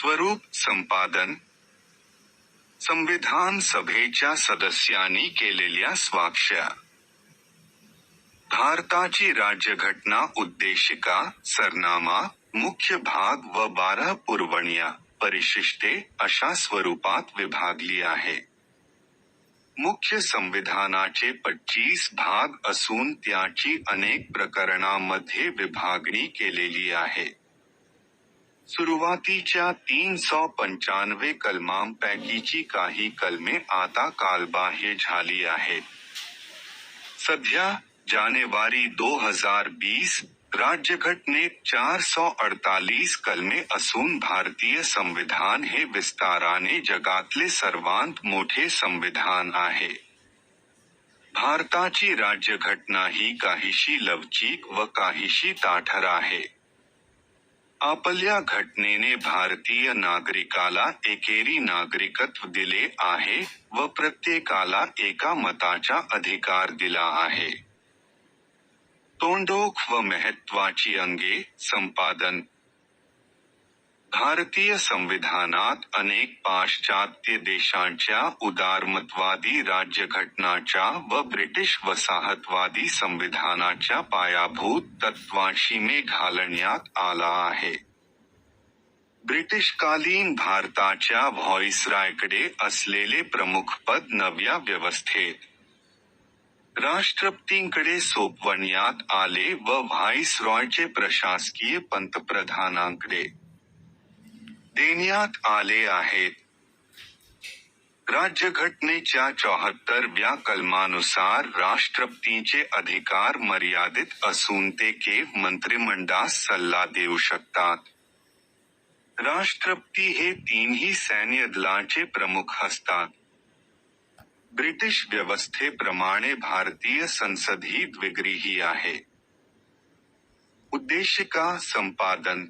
स्वरूप संपादन, संविधान सभेच्या सदस्यांनी केलेल्या स्वाक्ष्या भारताची राज्यघटना उद्देशिका, सरनामा, मुख्य भाग व बारा पुरवण्या परिशिष्टे अशा स्वरूपात विभागली आहे. मुख्य संविधानाचे पच्चीस भाग असून त्याची अनेक प्रकरणांमध्ये विभागणी केलेली आहे. सुरुवातीच्या तीन सौ पंच्याण्णव कलमांपैकीची काही कलमे आता कालबाह्य झाली आहेत. सध्या जानेवारी दो हज़ार बीस राज्यघटनेत चार सौ अडतालीस कलमे असून भारतीय संविधान हे विस्ताराने जगातले सर्वांत मोठे संविधान आहे. भारताची राज्यघटना ही काहीशी लवचिक व काहीशी ताठर आहे. आपल्या घटनेने भारतीय नागरिकाला एकेरी नागरिकत्व दिले आहे व प्रत्येकाला एका मताचा अधिकार दिला आहे. तोंडोख व महत्वाची अंगे संपादन भारतीय संविधानात अनेक पाश्चात्य देशांच्या उदारमतवादी राज्यघटनाच्या व ब्रिटिश वसाहतवादी संविधानाच्या पायाभूत तत्वांशी मे घालण्यात आला आहे. ब्रिटिशकालीन भारताच्या व्हॉइसरायकडे असलेले प्रमुखपद नव्या व्यवस्थेत. राष्ट्रपतींकडे सोपवण्यात आले व व्हाईसरॉयचे प्रशासकीय पंतप्रधानांकडे. देण्यात आले आहेत. राज्यघटनेच्या चौहत्तरव्या कलमानुसार राष्ट्रपतींचे अधिकार मर्यादित असून ते के मंत्रिमंडळास सल्ला देऊ शकतात. राष्ट्रपती हे तीनही सैन्य दलांचे प्रमुख असतात. ब्रिटिश व्यवस्थेप्रमाणे भारतीय संसद ही द्विगृही आहे. उद्देशिका संपादन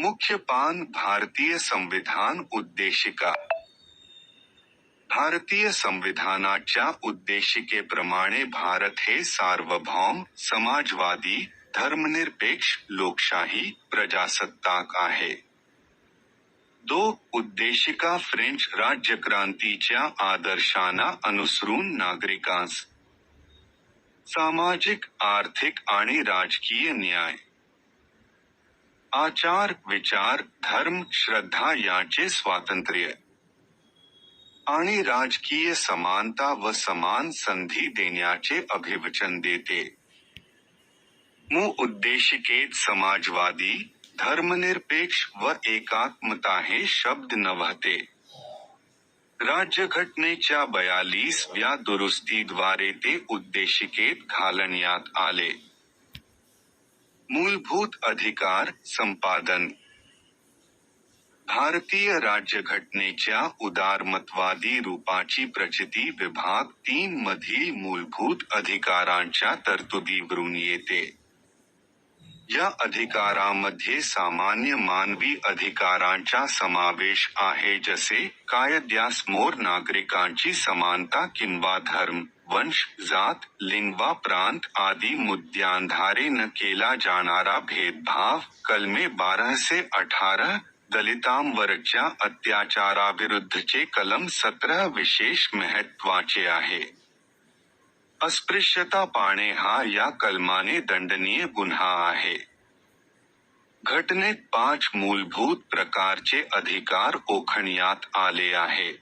मुख्य पान भारतीय संविधान उद्देशिका। भारतीय संविधानाच्या उद्देशिकेप्रमाणे भारत हे सार्वभौम, समाजवादी, धर्मनिरपेक्ष, लोकशाही, प्रजासत्ताक आहे. दो उद्देशिका फ्रेंच राज्यक्रांतीच्या आदर्शांना अनुसरून नागरिकांस। सामाजिक, आर्थिक आणि राजकीय न्याय। आचार, विचार, धर्म, श्रद्धा यांचे स्वातंत्र्य। आणि राजकीय समानता व समान संधी देण्याचे अभिवचन देते। मु उद्देशिकेत समाजवादी, धर्मनिरपेक्ष व एकात्मता हे शब्द नव्हते। राज्यघटनेच्या बयालीसव्या दुरुस्तीद्वारे ते उद्देशिकेत घालण्यात आले। मूलभूत अधिकार संपादन. भारतीय राज्यघटनेच्या उदारमतवादी रूपाची प्रचिती विभाग तीन मधील मूलभूत अधिकारांच्या तरतुदीवरून येते. या अधिकारांमध्ये सामान्य मानवी अधिकारांचा समावेश आहे जसे कायद्यासमोर नागरिकांची समानता किंवा धर्म. वंश, जात, लिंग, वा, प्रांत आदि मुद्द्यांधारे न केला जाणारा भेदभाव कलमे बारह से अठारह दलितांवरच्या अत्याचाराविरुद्धचे कलम सतरा विशेष महत्वाचे आहे. अस्पृश्यता पाळणे हा या कलमाने दंडनीय गुन्हा आहे. घटनेत पाच मूलभूत प्रकारचे अधिकार ओखण्यात आले आहेत.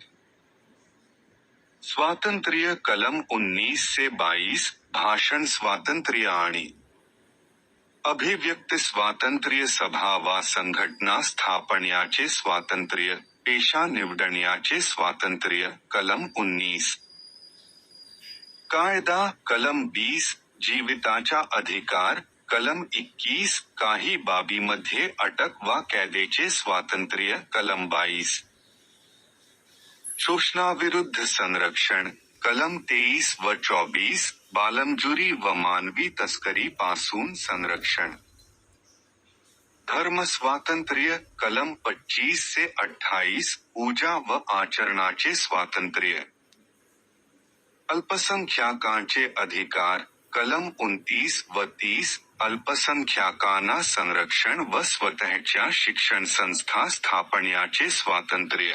स्वातंत्र्य कलम उन्नीस से बाईस, भाषण स्वातंत्र्य आणि अभिव्यक्त स्वातंत्र्य सभा वा संघटना स्थापण्याचे स्वातंत्र्य, पेशा निवडण्याचे स्वातंत्र्य, कलम उन्नीस। कायदा, कलम बीस, जीविताचा अधिकार, कलम इक्कीस, काही बाबीमध्ये अटक वा कैदेचे स्वातंत्र्य, कलम बाईस शोषणाविरुद्ध संरक्षण, कलम तेईस व चौबीस, बालमजुरी व मानवी तस्करी पासून संरक्षण. धर्म स्वातंत्र्य, कलम पच्चीस से अठ्ठाईस, पूजा व आचरणाचे स्वातंत्र्य. अल्पसंख्याकांचे अधिकार, कलम उनतीस व तीस, अल्पसंख्याकांना संरक्षण व स्वतःच्या शिक्षण संस्था स्थापण्याचे स्वातंत्र्य.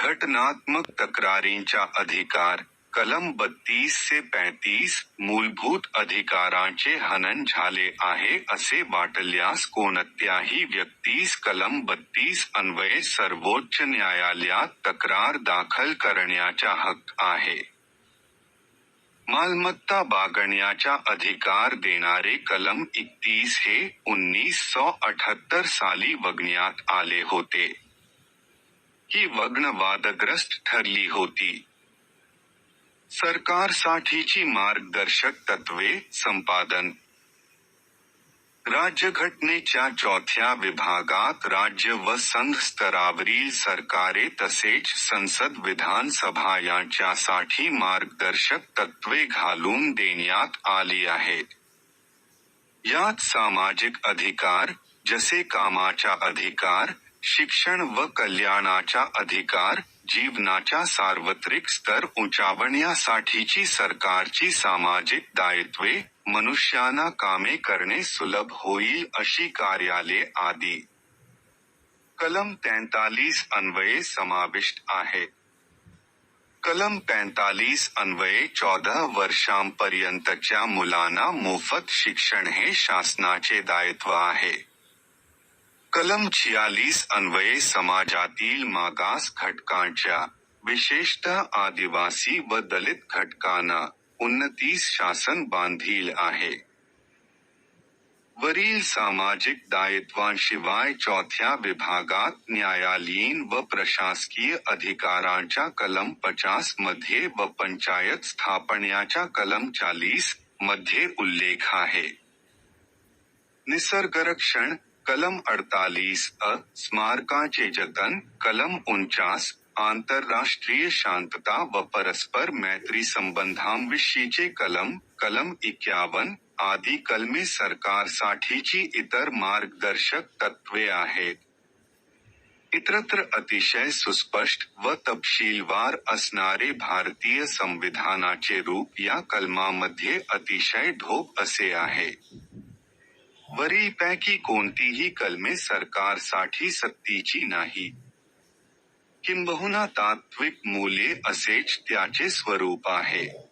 घटनात्मक तक्रारींचा अधिकार कलम बत्तीस से पैतीस मूलभूत अधिकारांचे हनन झाले आहे असे वाटल्यास कोणत्याही व्यक्तीस कलम बत्तीस अन्वये सर्वोच्च न्यायालयात तक्रार दाखल करण्याचा हक्क आहे. मालमत्ता बागण्याचा अधिकार देणारे कलम एकतीस हे उन्नीस सौ अठहत्तर साली वगण्यात आले होते. ही वग्न वादग्रस्त ठरली होती. सरकारसाठीची मार्गदर्शक तत्वे संपादन. राज्यघटनेच्या चौथ्या विभागात राज्य व संघ स्तरावरील सरकारे तसेच संसद विधानसभा यांच्यासाठी मार्गदर्शक तत्वे घालून देण्यात आली आहेत. यात सामाजिक अधिकार जसे कामाचा अधिकार शिक्षण व कल्याणाचा अधिकार, जीवनाचा सार्वत्रिक स्तर उंचावण्यासाठीची सरकारची सामाजिक दायित्वे, मनुष्यांना कामे करणे सुलभ होईल अशी कार्यालये आदी. कलम तैंतालीस अन्वये समाविष्ट आहे. कलम पैंतालीस अन्वये चौदा वर्षांपर्यंतच्या मुलांना मोफत शिक्षण हे शासनाचे दायित्व आहे. कलम छियालीस अन्वये समाजातील मागास घटकांच्या विशेषतः आदिवासी व दलित घटकांना उन्नतीस शासन बांधील आहे. वरील सामाजिक दायित्वांशिवाय चौथ्या विभागात न्यायालयीन व प्रशासकीय अधिकारांच्या कलम पचास मध्ये व पंचायत स्थापण्याच्या कलम चालीस मध्ये उल्लेख आहे. निसर्गरक्षण कलम अडतालीस अ, स्मारकाचे जतन, कलम उनचास आंतरराष्ट्रीय शांतता व परस्पर मैत्री संबंधांविषयीचे कलम कलम इक्यावन, आदी कलमे सरकारसाठीची इतर मार्गदर्शक तत्वे आहेत. इतरत्र अतिशय सुस्पष्ट व तपशीलवार असणारे भारतीय संविधानाचे रूप या कलमामध्ये अतिशय ढोक असे आहे. वरीलपैकी कोणतीही कलमे सरकारसाठी सक्तीची नाही. किंबहुना तात्विक मूल्ये असेच त्याचे स्वरूप आहे.